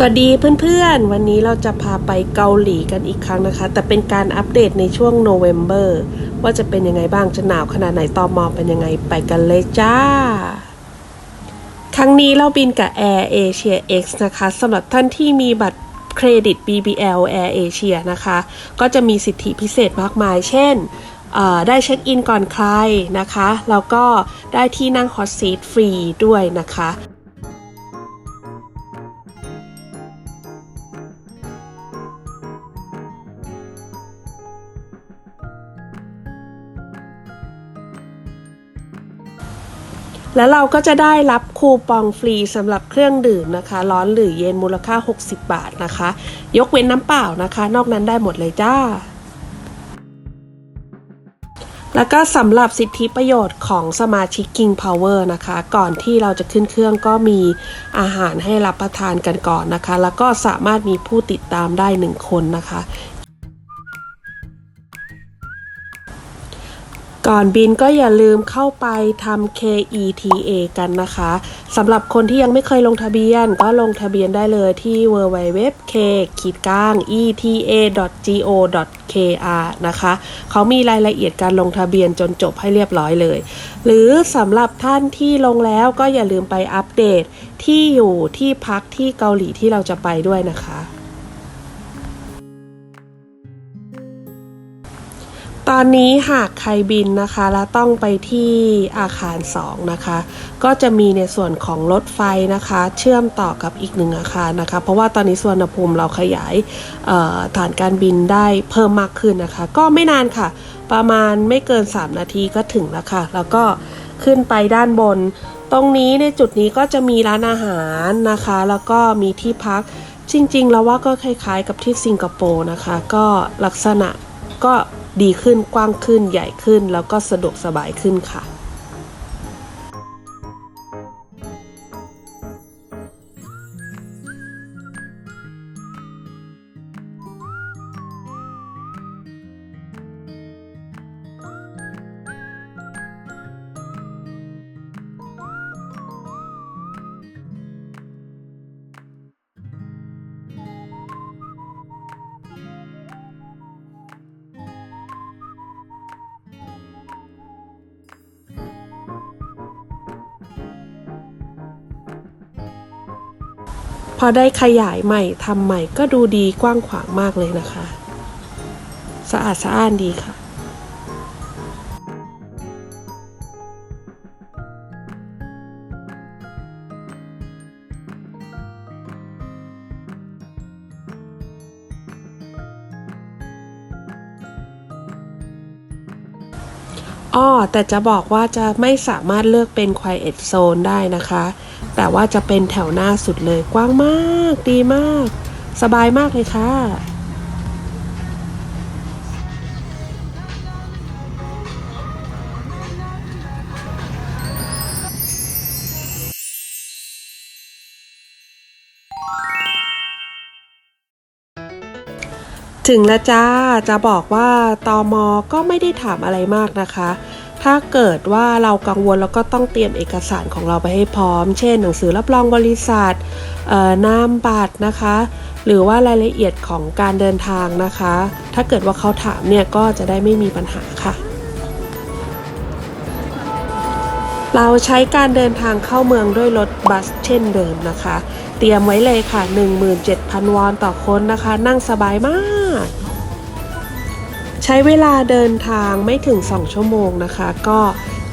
สวัสดีเพื่อนๆ วันนี้เราจะพาไปเกาหลีกันอีกครั้งนะคะ แต่เป็นการอัปเดตในช่วงโนเวม ber ว่าจะเป็นยังไงบ้างจะหนาวขนาดไหนตอมอเป็นยังไงไปกันเลยจ้า ครั้งนี้เราบินกับ Air Asia X นะคะสำหรับท่านที่มีบัตรเครดิต BBL Air Asia นะคะ ก็จะมีสิทธิพิเศษมากมาย เช่นได้เช็คอินก่อนใครนะคะ แล้วก็ได้ที่นั่งฮอตซีทฟรีด้วยนะคะ แล้วเราก็จะได้รับคูปองฟรีสำหรับเครื่องดื่มนะคะ ร้อนหรือเย็นมูลค่า 60 บาทนะคะ ยกเว้นน้ำเปล่านะคะ นอกนั้นได้หมดเลยจ้า แล้วก็สำหรับสิทธิประโยชน์ของสมาชิก King Power นะคะ ก่อนที่เราจะขึ้นเครื่องก็มีอาหารให้รับประทานกันก่อนนะคะ แล้วก็สามารถมีผู้ติดตามได้หนึ่งคนนะคะ ก่อนบินก็อย่าลืมเข้าไปทำ KETA กันนะคะสำหรับคนที่ยังไม่เคยลงทะเบียน ก็ลงทะเบียนได้เลยที่ www k ขีดกลาง eta go kr นะคะเขามีรายละเอียดการลงทะเบียนจนจบให้เรียบร้อยเลย หรือสำหรับท่านที่ลงแล้วก็อย่าลืมไปอัปเดตที่อยู่ที่พักที่เกาหลีที่เราจะไปด้วยนะคะ ตอนนี้หากใครบินนะคะ แล้วต้องไปที่อาคาร 2 นะคะ ก็จะมีในส่วนของรถไฟนะคะ เชื่อมต่อกับอีกหนึ่งอาคารนะคะ เพราะว่าตอนนี้สวนภูมิเราขยายฐานการบินได้เพิ่มมากขึ้นนะคะ ก็ไม่นานค่ะ ประมาณไม่เกิน 3 นาทีก็ถึงแล้วค่ะ แล้วก็ขึ้นไปด้านบน ตรงนี้ในจุดนี้ก็จะมีร้านอาหารนะคะ แล้วก็มีที่พักจริงๆ แล้วว่าก็คล้ายๆ กับที่สิงคโปร์นะคะ ก็ลักษณะก็ ดีขึ้นกว้างขึ้นใหญ่ขึ้น แล้วก็สะดวกสบายขึ้นค่ะ พอได้ขยายใหม่ทำใหม่ก็ดูดีกว้างขวางมากเลยนะคะ สะอาดสะอ้านดีค่ะอ้อแต่จะบอกว่าจะไม่สามารถเลือกเป็น Quiet Zone ได้นะคะ แต่ว่าจะเป็นแถวหน้าสุดเลยกว้างมาก ดีมาก สบายมากเลยค่ะถึงแล้วจ้า จะบอกว่าตอมอก็ไม่ได้ถามอะไรมากนะคะ ถ้าเกิดว่าเรากังวลเราก็ต้องเตรียมเอกสารของเราไปให้พร้อม เช่น หนังสือรับรองบริษัทนามบัตรนะคะ หรือว่ารายละเอียดของการเดินทางนะคะ ถ้าเกิดว่าเขาถามเนี่ยก็จะได้ไม่มีปัญหาค่ะ เราใช้การเดินทางเข้าเมืองด้วยรถบัสเช่นเดิมนะคะ เตรียมไว้เลยค่ะ 17,000 วอนต่อคนนะคะ นั่งสบายมาก ช้เวลาเดินทางไม่ถึง 2 ชั่วโมงนะคะ ก็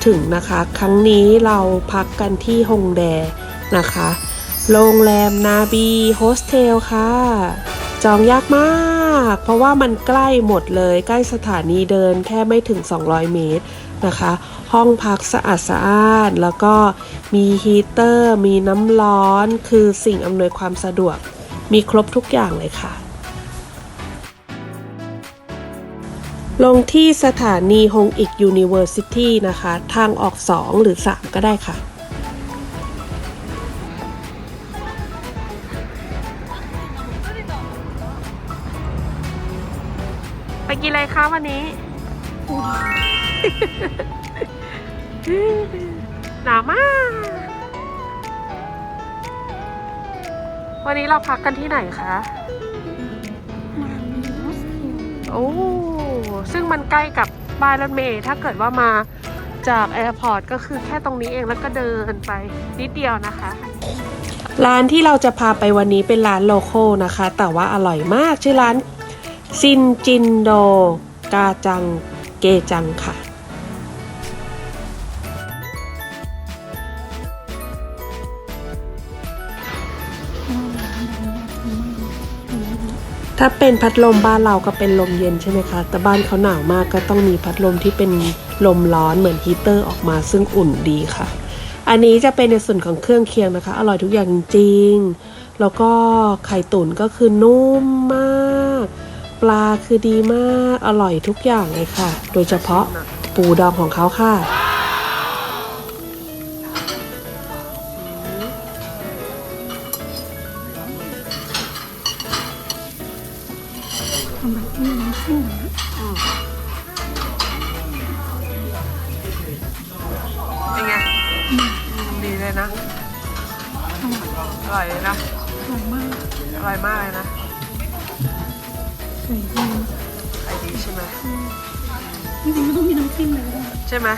ถึงนะคะ ครั้งนี้เราพักกันที่ฮงแดนะคะ โรงแรมนาบีโฮสเทลค่ะ จองยากมาก เพราะว่ามันใกล้หมดเลยใกล้สถานีเดินแค่ไม่ถึง 200 เมตรนะคะ ห้องพักสะอาดสะอ้านแล้วก็มีฮีเตอร์ มีน้ำร้อน คือสิ่งอำนวยความสะดวก มีครบทุกอย่างเลยค่ะ ลงที่สถานีฮงอิกยูนิเวอร์ซิตี้นะคะ ทางออก 2 หรือ 3 ก็ได้ค่ะ ไปกินอะไรคะวันนี้ หนาวมาก วันนี้เราพักกันที่ไหนคะมามีรถอยู่โอ้ ซึ่งมันใกล้กับบ้านรถเมย์ถ้าเกิดว่ามาจากแอร์พอร์ตก็คือแค่ตรงนี้เองแล้วก็เดินไปนิดเดียวนะคะ ร้านที่เราจะพาไปวันนี้เป็นร้านโลโก้นะคะ แต่ว่าอร่อยมากชื่อร้านซินจินโดกาจังเกจังค่ะ ถ้าเป็นพัดลมบ้านเราก็เป็นลมเย็นใช่ไหมคะ แต่บ้านเขาหนาวมากก็ต้องมีพัดลมที่เป็นลมร้อนเหมือนฮีเตอร์ออกมาซึ่งอุ่นดีค่ะ อันนี้จะเป็นในส่วนของเครื่องเคียงนะคะ อร่อยทุกอย่างจริง แล้วก็ไข่ตุ๋นก็คือนุ่มมาก ปลาคือดีมาก อร่อยทุกอย่างเลยค่ะ โดยเฉพาะปูดองของเขาค่ะำแบบนี้น้ำขึ้นนะเป็นไงดีเลยนะอร่อยเลยนะอร่อยมากอร่อยมากเลยนะสวยดีไอดีใช่ไหมจริงๆไม่ต้องมีน้ำจิ้มเลยก็ได้ใช่ไหม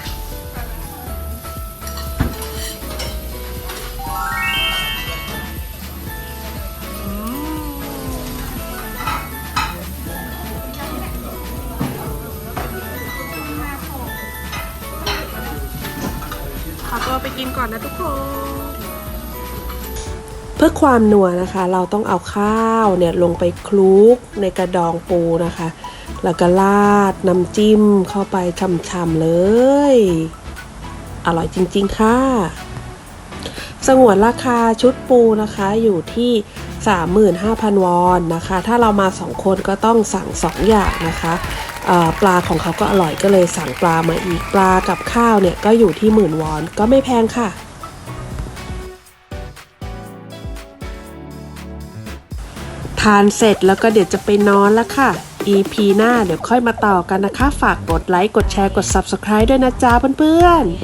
อตัวไปกินก่อนนะทุกคน เพื่อความนัวนะคะ เราต้องเอาข้าวเนี่ยลงไปคลุกในกระดองปูนะคะ แล้วก็ราดน้ำจิ้มเข้าไปช่ำๆเลย อร่อยจริงๆ ค่ะ สงวนราคาชุดปูนะคะอยู่ที่35,000 วอนนะคะ ถ้าเรามา 2 คนก็ต้องสั่ง 2 อย่างนะคะ ปลาของเขาก็อร่อยก็เลยสั่งปลามาอีกปลากับข้าวเนี่ยก็อยู่ที่หมื่นวอนก็ไม่แพงค่ะ ทานเสร็จแล้วก็เดี๋ยวจะไปนอนแล้วค่ะ EP หน้าเดี๋ยวค่อยมาต่อกันนะคะ ฝากกดไลค์กดแชร์กด Subscribe ด้วยนะจ๊ะเพื่อนๆ